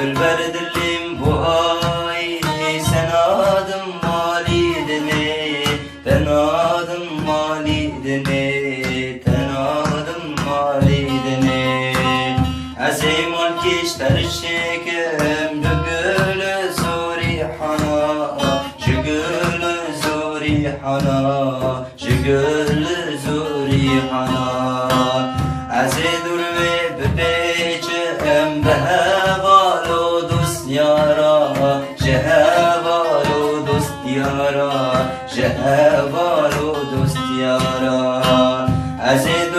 Ölverdirlim bu ayeti Sen adın validini Ben adın validini Ten adın validini Azim ol kiş terşikim Cügülü zuri hana Cügülü zuri hana Cügülü zuri hana Azid ulvi bebeğim Behem یارا جهوالو دوست یارا جهوالو دوست یارا از دور می بپیچ